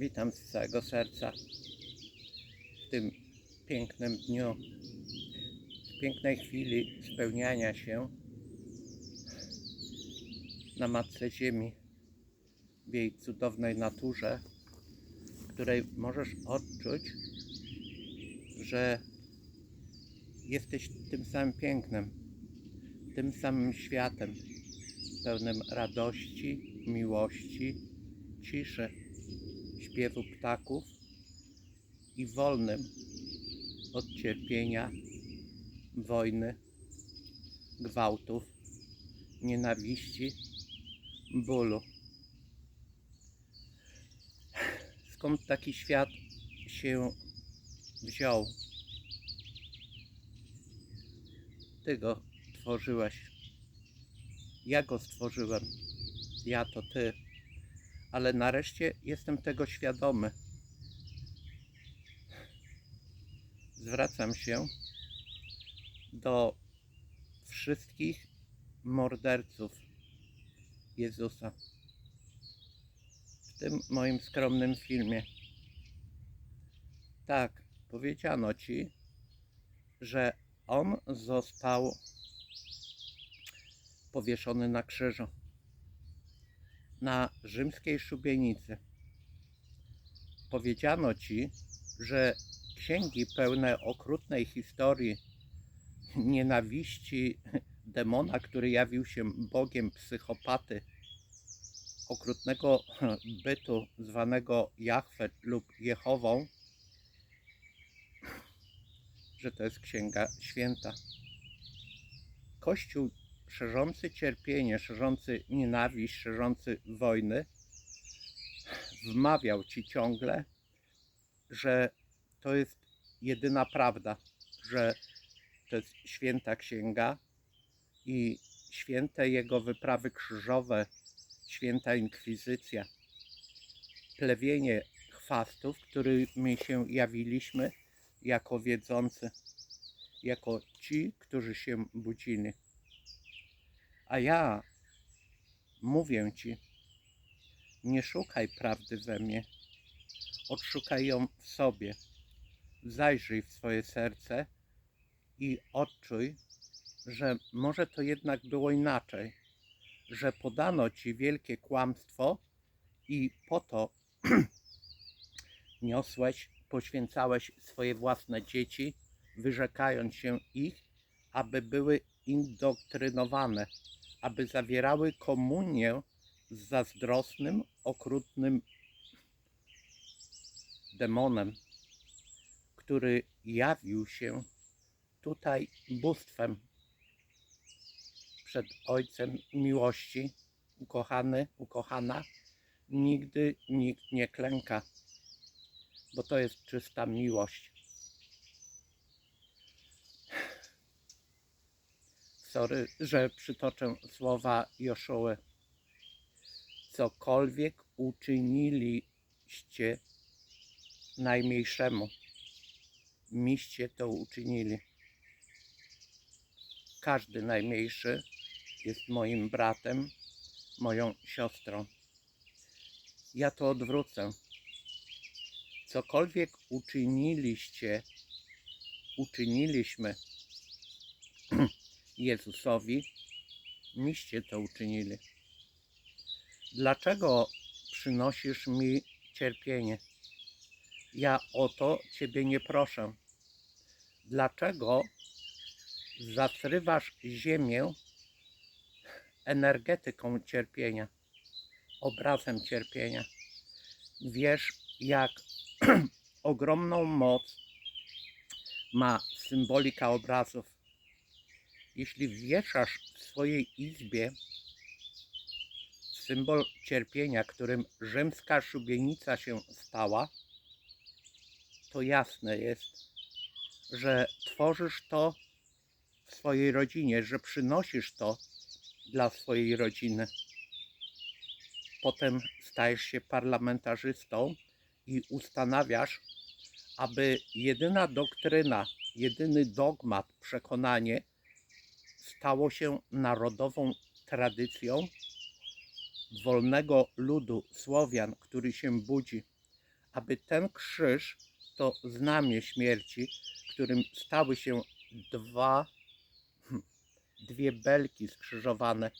Witam z całego serca w tym pięknym dniu, w pięknej chwili spełniania się na Matce Ziemi, w jej cudownej naturze, w której możesz odczuć, że jesteś tym samym pięknem, tym samym światem, pełnym radości, miłości, ciszy śpiewu ptaków i wolnym od cierpienia, wojny, gwałtów, nienawiści, bólu. Skąd taki świat się wziął? Ty go tworzyłeś. Ja go stworzyłem. Ja to ty ale nareszcie jestem tego świadomy. Zwracam się do wszystkich morderców Jezusa w tym moim skromnym filmie. Tak, powiedziano ci, że on został powieszony na krzyżu na rzymskiej szubienicy. Powiedziano ci, że księgi pełne okrutnej historii, nienawiści demona, który jawił się bogiem psychopaty, okrutnego bytu zwanego Jahwe lub Jehową, że to jest księga święta. Kościół szerzący cierpienie, szerzący nienawiść, szerzący wojny, wmawiał ci ciągle, że to jest jedyna prawda, że to jest święta księga i święte jego wyprawy krzyżowe, święta inkwizycja, plewienie chwastów, którymi się jawiliśmy jako wiedzący, jako ci, którzy się budzili. A ja mówię ci, nie szukaj prawdy we mnie, odszukaj ją w sobie. Zajrzyj w swoje serce i odczuj, że może to jednak było inaczej, że podano ci wielkie kłamstwo i po to niosłeś, poświęcałeś swoje własne dzieci, wyrzekając się ich, aby były indoktrynowane aby zawierały komunię z zazdrosnym, okrutnym demonem, który jawił się tutaj bóstwem przed Ojcem miłości, ukochany, ukochana, nigdy nikt nie klęka, bo to jest czysta miłość. Sorry, że przytoczę słowa Joszoły. Cokolwiek uczyniliście najmniejszemu, miście to uczynili. Każdy najmniejszy jest moim bratem, moją siostrą. Ja to odwrócę. Cokolwiek uczyniliście, uczyniliśmy Jezusowi, miście to uczynili. Dlaczego przynosisz mi cierpienie? Ja o to Ciebie nie proszę. Dlaczego zasrywasz ziemię energetyką cierpienia, obrazem cierpienia? Wiesz, jak ogromną moc ma symbolika obrazów jeśli wieszasz w swojej izbie symbol cierpienia, którym rzymska szubienica się stała, to jasne jest, że tworzysz to w swojej rodzinie, że przynosisz to dla swojej rodziny. Potem stajesz się parlamentarzystą i ustanawiasz, aby jedyna doktryna, jedyny dogmat, przekonanie stało się narodową tradycją wolnego ludu Słowian, który się budzi, aby ten krzyż, to znamię śmierci, którym stały się dwa, dwie belki skrzyżowane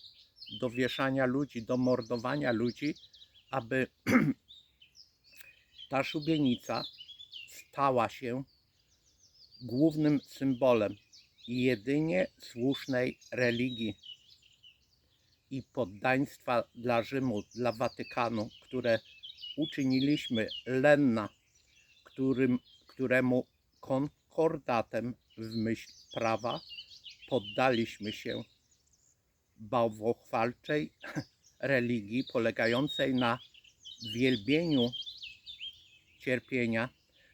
do wieszania ludzi, do mordowania ludzi, aby ta szubienica stała się głównym symbolem jedynie słusznej religii i poddaństwa dla Rzymu, dla Watykanu, które uczyniliśmy lenna, którym, któremu konkordatem w myśl prawa poddaliśmy się bałwochwalczej religii polegającej na wielbieniu cierpienia,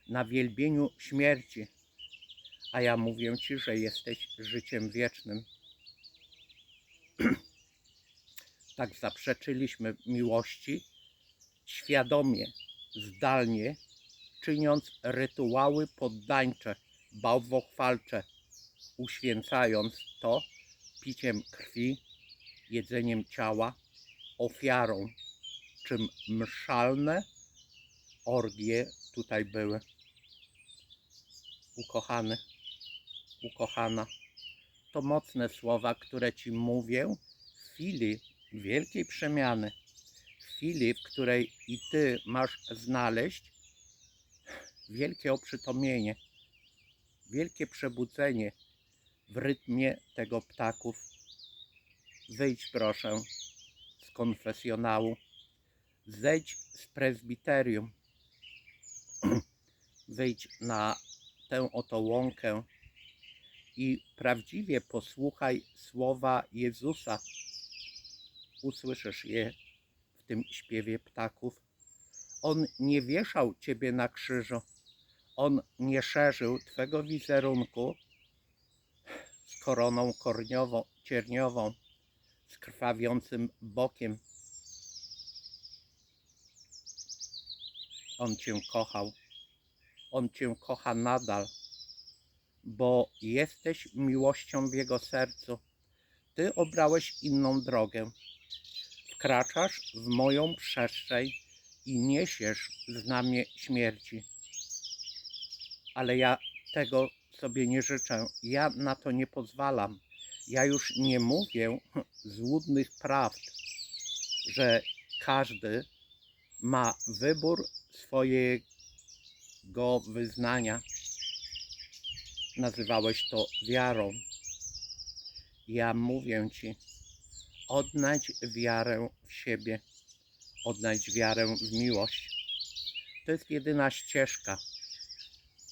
na wielbieniu śmierci. A ja mówię Ci, że jesteś życiem wiecznym. tak zaprzeczyliśmy miłości, świadomie, zdalnie, czyniąc rytuały poddańcze, bałwochwalcze, uświęcając to piciem krwi, jedzeniem ciała, ofiarą, czym mszalne orgie tutaj były. Ukochany, ukochana, to mocne słowa, które Ci mówię w chwili wielkiej przemiany, w chwili, w której i Ty masz znaleźć wielkie oprzytomnienie, wielkie przebudzenie w rytmie tego ptaków. Wyjdź proszę z konfesjonału, zejdź z prezbiterium, wyjdź na tę oto łąkę i prawdziwie posłuchaj słowa Jezusa. Usłyszysz je w tym śpiewie ptaków. On nie wieszał Ciebie na krzyżu. On nie szerzył Twego wizerunku z koroną korniową, cierniową, z krwawiącym bokiem. On Cię kochał. On Cię kocha nadal, bo jesteś miłością w Jego sercu. Ty obrałeś inną drogę. Wkraczasz w moją przestrzeń i niesiesz znamię śmierci. Ale ja tego sobie nie życzę. Ja na to nie pozwalam. Ja już nie mówię złudnych prawd, że każdy ma wybór swojego wyznania. Nazywałeś to wiarą. Ja mówię Ci, odnajdź wiarę w siebie, odnajdź wiarę w miłość. To jest jedyna ścieżka,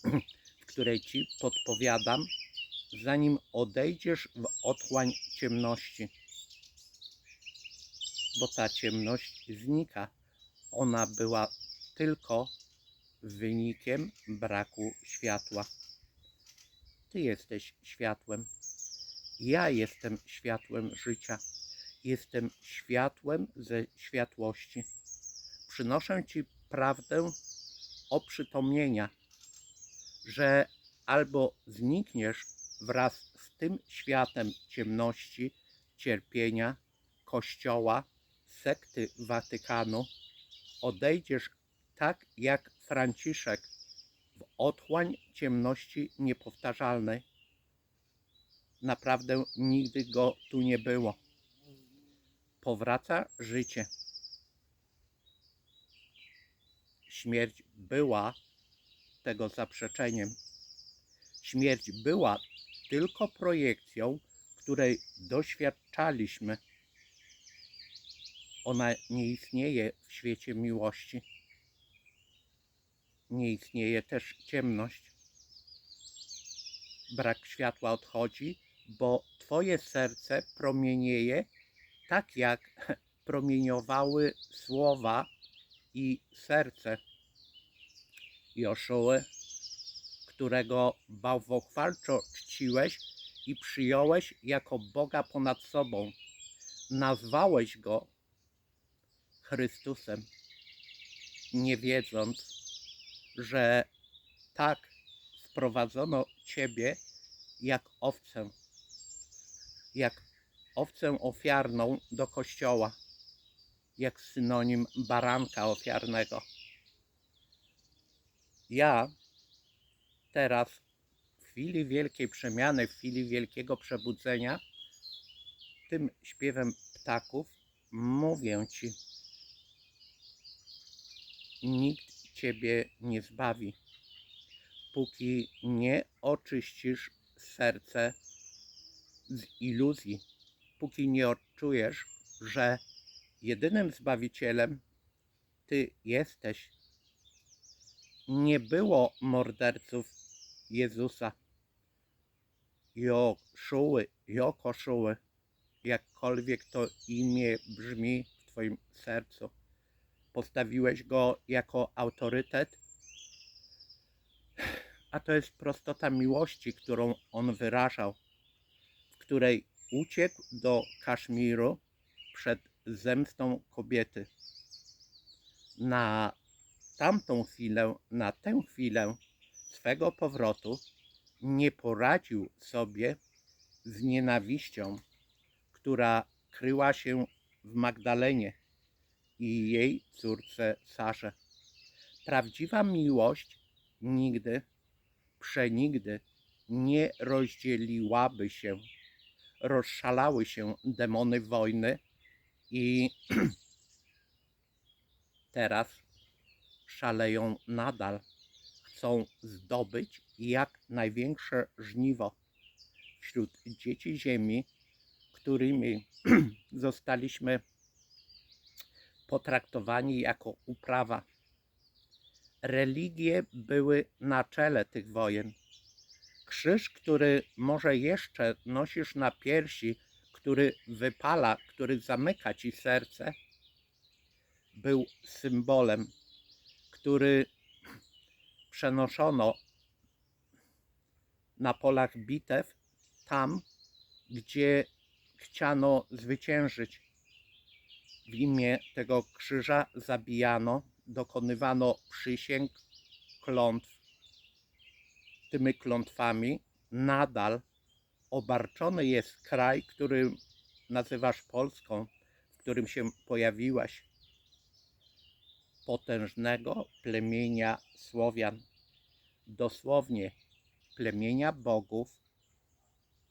w której Ci podpowiadam, zanim odejdziesz w otchłań ciemności. Bo ta ciemność znika. Ona była tylko wynikiem braku światła. Ty jesteś światłem. Ja jestem światłem życia. Jestem światłem ze światłości. Przynoszę Ci prawdę oprzytomnienia, że albo znikniesz wraz z tym światem ciemności, cierpienia, Kościoła, sekty Watykanu, odejdziesz tak jak Franciszek w otchłań ciemności niepowtarzalnej. Naprawdę nigdy go tu nie było. Powraca życie. Śmierć była tego zaprzeczeniem. Śmierć była tylko projekcją, której doświadczaliśmy. Ona nie istnieje w świecie miłości. Nie istnieje też ciemność. Brak światła odchodzi, bo Twoje serce promienieje tak jak promieniowały słowa i serce Joszuły, którego bałwochwalczo czciłeś i przyjąłeś jako Boga ponad sobą. Nazwałeś Go Chrystusem, nie wiedząc, że tak wprowadzono Ciebie jak owcę, jak owcę ofiarną do kościoła, jak synonim baranka ofiarnego. ja teraz w chwili wielkiej przemiany, w chwili wielkiego przebudzenia, tym śpiewem ptaków mówię ci, nikt ciebie nie zbawi, póki nie oczyścisz serce z iluzji, póki nie odczujesz, że jedynym zbawicielem ty jesteś. Nie było morderców Jezusa. Joszuły, Jokoszuły, jakkolwiek to imię brzmi w Twoim sercu. Postawiłeś go jako autorytet, a to jest prostota miłości, którą on wyrażał, w której uciekł do Kaszmiru przed zemstą kobiety. Na tamtą chwilę, na tę chwilę swego powrotu nie poradził sobie z nienawiścią, która kryła się w Magdalenie i jej córce Sarze. Prawdziwa miłość nigdy, przenigdy nie rozdzieliłaby się. Rozszalały się demony wojny i teraz szaleją nadal. Chcą zdobyć jak największe żniwo wśród dzieci ziemi, którymi zostaliśmy potraktowani jako uprawa. Religie były na czele tych wojen. Krzyż, który może jeszcze nosisz na piersi, który wypala, który zamyka ci serce, był symbolem, który przenoszono na polach bitew tam, gdzie chciano zwyciężyć. W imię tego krzyża zabijano, dokonywano przysięg, klątw. Tymi klątwami nadal obarczony jest kraj, który nazywasz Polską, w którym się pojawiłaś. Potężnego plemienia Słowian. Dosłownie plemienia bogów,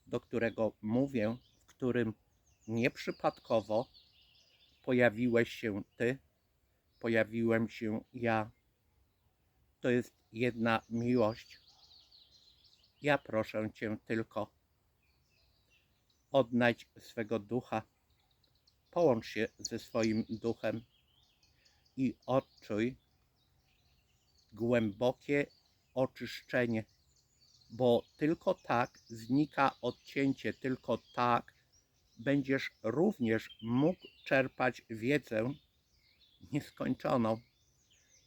do którego mówię, w którym nieprzypadkowo pojawiłeś się Ty, pojawiłem się ja. To jest jedna miłość. Ja proszę Cię tylko, odnajdź swego ducha, połącz się ze swoim duchem i odczuj głębokie oczyszczenie, bo tylko tak znika odcięcie, tylko tak będziesz również mógł czerpać wiedzę nieskończoną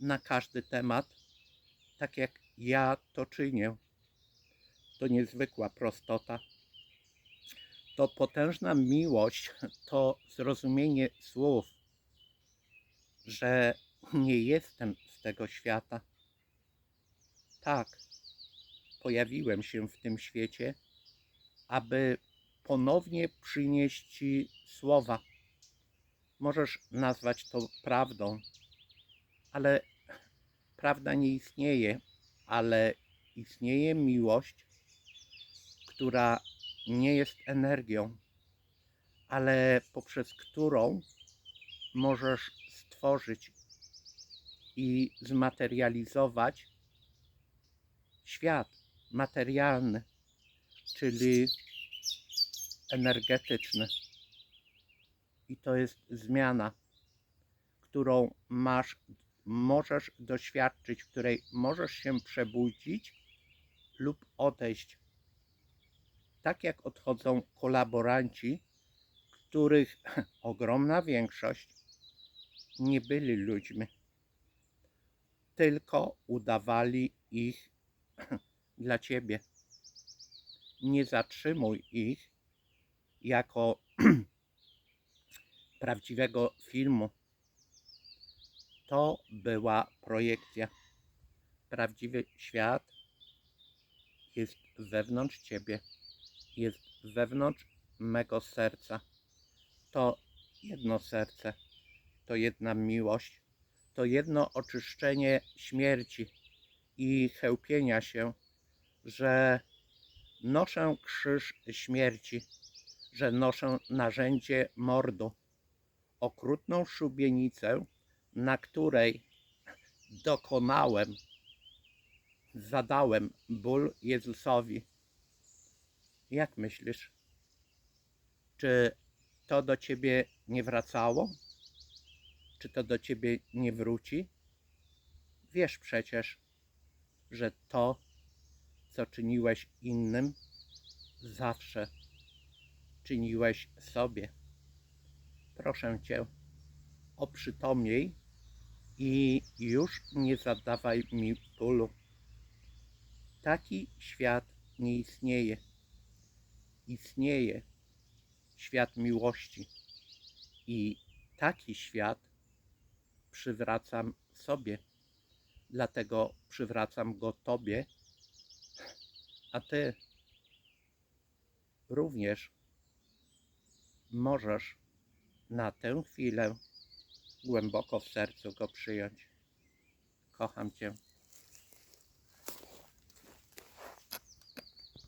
na każdy temat, tak jak ja to czynię. To niezwykła prostota. To potężna miłość, to zrozumienie słów, że nie jestem z tego świata. Tak, pojawiłem się w tym świecie, aby ponownie przynieść Ci słowa. Możesz nazwać to prawdą, ale prawda nie istnieje, ale istnieje miłość, która nie jest energią, ale poprzez którą możesz stworzyć i zmaterializować świat materialny, czyli energetyczny. I to jest zmiana, którą masz, możesz doświadczyć, w której możesz się przebudzić lub odejść. Tak jak odchodzą kolaboranci, których ogromna większość nie byli ludźmi, tylko udawali ich dla ciebie. Nie zatrzymuj ich jako prawdziwego filmu. To była projekcja. Prawdziwy świat jest wewnątrz ciebie, jest wewnątrz mego serca. To jedno serce, to jedna miłość, to jedno oczyszczenie śmierci, i chełpienia się, że noszę krzyż śmierci, że noszę narzędzie mordu, okrutną szubienicę, na której dokonałem, zadałem ból Jezusowi. Jak myślisz? Czy to do ciebie nie wracało? Czy to do ciebie nie wróci? Wiesz przecież, że to, co czyniłeś innym, zawsze czyniłeś sobie. Proszę cię, oprzytomnij i już nie zadawaj mi bólu. Taki świat nie istnieje. Istnieje świat miłości i taki świat przywracam sobie. Dlatego przywracam go Tobie, a Ty również możesz na tę chwilę głęboko w sercu go przyjąć. Kocham Cię.